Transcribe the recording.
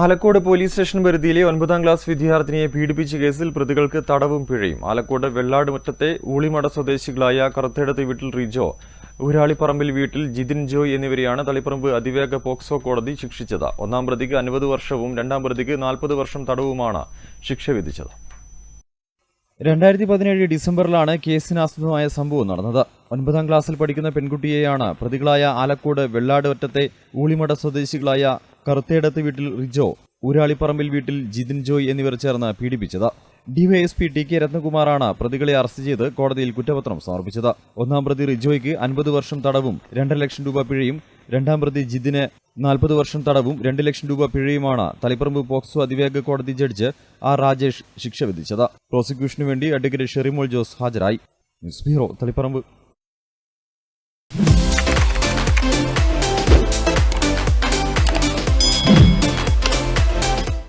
Alakode police station പരിധിയിലെ ഒൻപതാം class വിദ്യാർത്ഥിനിയെ പീഡിപ്പിച്ച കേസിൽ പ്രതികൾക്ക് തടവും പിഴയും. ആലക്കോട് വെള്ളാട് മുറ്റത്തെ ഊളിമട സ്വദേശികളായ കറുത്തേടത്ത് വീട്ടിൽ റിജോ ഊരാളിപ്പറമ്പിൽ വീട്ടിൽ ജിതിൻ ജോയ് എന്നിവരെയാണ് തളിപ്പറമ്പ് അതിവേഗ പോക്സോ കോടതി ശിക്ഷിച്ചത്. ഒന്നാം പ്രതിക്ക് അൻപത് വർഷവും രണ്ടാം പ്രതിക്ക് നാൽപ്പത് വർഷം തടവുമാണ് ശിക്ഷ വിധിച്ചത്. രണ്ടായിരത്തി പതിനേഴ് ഡിസംബറിലാണ് കേസിനാസ്പദമായ സംഭവം നടന്നത്. ഒൻപതാം ക്ലാസ്സിൽ പഠിക്കുന്ന പെൺകുട്ടിയെയാണ് പ്രതികളായ ആലക്കോട് വെള്ളാട് ഒറ്റത്തെ ഊളിമട സ്വദേശികളായ കറുത്തേടത്ത് വീട്ടിൽ റിജോ ഊരാളിപ്പറമ്പിൽ വീട്ടിൽ ജിതിൻ ജോയ് എന്നിവർ ചേർന്ന് പീഡിപ്പിച്ചത്. ഡിവൈഎസ്പി ടി കെ രത്നകുമാറാണ് പ്രതികളെ അറസ്റ്റ് ചെയ്ത് കോടതിയിൽ കുറ്റപത്രം സമർപ്പിച്ചത്. ഒന്നാം പ്രതി റിജോയ്ക്ക് അൻപത് വർഷം തടവും രണ്ടര ലക്ഷം രൂപ പിഴയും രണ്ടാം പ്രതി ജിതിന് നാൽപ്പത് വർഷം തടവും രണ്ട് ലക്ഷം രൂപ പിഴയുമാണ് തളിപ്പറമ്പ് പോക്സോ അതിവേഗ കോടതി ജഡ്ജ് ആർ രാജേഷ് ശിക്ഷ വിധിച്ചത്. പ്രോസിക്യൂഷനു വേണ്ടി അഡ്വക്കേറ്റ് ഷെറിമോൾ ജോസ് ഹാജരായി. News bureau Taliparamba.